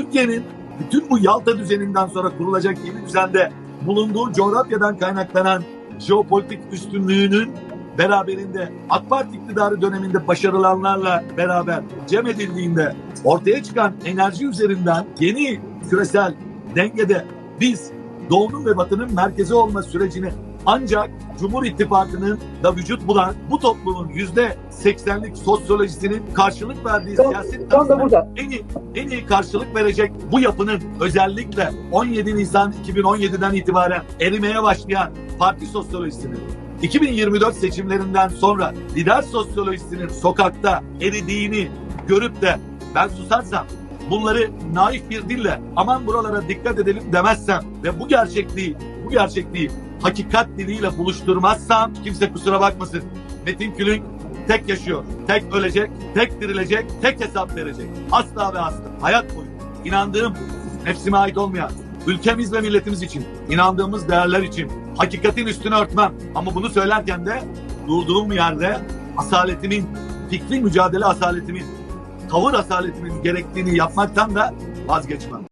Türkiye'nin bütün bu Yalta düzeninden sonra kurulacak yeni düzende bulunduğu coğrafyadan kaynaklanan jeopolitik üstünlüğünün beraberinde AK Parti iktidarı döneminde başarılanlarla beraber cem edildiğinde ortaya çıkan enerji üzerinden yeni küresel dengede biz Doğu'nun ve Batı'nın merkezi olma sürecini ancak Cumhur İttifakı'nın da vücut bulan bu toplumun yüzde seksenlik sosyolojisinin karşılık verdiği Tam- siyaset tam da burada. en iyi, en iyi karşılık verecek bu yapının özellikle 17 Nisan 2017'den itibaren erimeye başlayan parti sosyolojisinin 2024 seçimlerinden sonra lider sosyolojisinin sokakta eridiğini görüp de ben susarsam bunları naif bir dille aman buralara dikkat edelim demezsem ve bu gerçekliği bu gerçekliği hakikat diliyle buluşturmazsam kimse kusura bakmasın. Metin Külünk tek yaşıyor, tek ölecek, tek dirilecek, tek hesap verecek. Asla ve asla. Hayat boyu inandığım, nefsime ait olmayan, ülkemiz ve milletimiz için, inandığımız değerler için hakikatin üstünü örtmem. Ama bunu söylerken de durduğum yerde asaletimin, fikri mücadele asaletimin, tavır asaletimin gerektiğini yapmaktan da vazgeçmem.